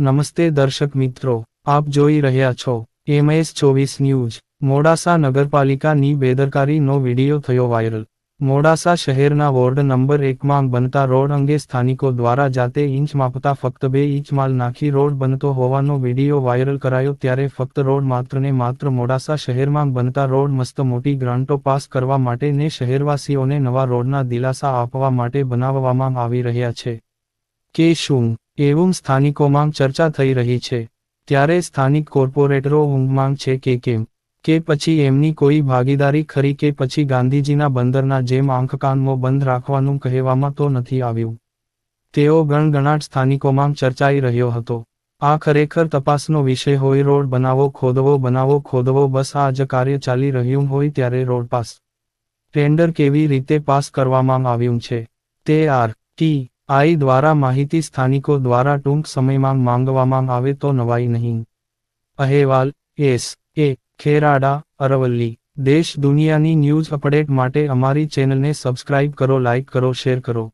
નમસ્તે દર્શક મિત્રો, આપ જોઈ રહ્યા છો એમએસ ચોવીસ ન્યૂઝ. મોડાસા નગરપાલિકાની બેદરકારીનો વીડિયો થયો વાયરલ. મોડાસા શહેરના વોર્ડ નંબર એકમાં બનતા રોડ અંગે સ્થાનિકો દ્વારા જાતે ઇંચ માપતા ફક્ત બે ઇંચ માલ નાખી રોડ બનતો હોવાનો વીડિયો વાયરલ કરાયો ત્યારે ફક્ત રોડ માત્રને માત્ર મોડાસા શહેરમાં બનતા રોડ મસ્ત મોટી ગ્રાન્ટો પાસ કરવા માટે ને શહેરવાસીઓને નવા રોડના દિલાસા આપવા માટે બનાવવામાં આવી રહ્યા છે. કે શું? એવું સ્થાનિકોમાં ચર્ચા થઈ રહી છે. ત્યારે સ્થાનિક કોર્પોરેટરો ઊંઘમાં છે કે કેમ? કે પછી એમની કોઈ ભાગીદારી ખરી કે પછી ગાંધીજીના બંદરના જેમ આંખકાનમો બંધ રાખવાનું કહેવામાં તો નથી આવ્યું. તેઓ ગણગણાટ સ્થાનિકોમાં ચર્ચાઈ રહ્યો હતો. આ ખરેખર તપાસનો વિષય હોય, રોડ બનાવો, ખોદવો બનાવો, ખોદવો, બસ આ જ કાર્ય ચાલી રહ્યું હોય ત્યારે રોડ પાસ. ટેન્ડર કેવી રીતે પાસ કરવામાં આવ્યું છે? તે આર. ટી. આઈ દ્વારા માહિતી સ્થાનિકો દ્વારા ટૂંક સમયમાં માંગવામાં આવે તો નવાઈ નહીં. અહેવાલ, એસ. એ. ખેરાડા, અરવલ્લી. દેશ દુનિયાની ન્યૂઝ અપડેટ માટે અમારી ચેનલને સબસ્ક્રાઇબ કરો, લાઇક કરો, શેર કરો.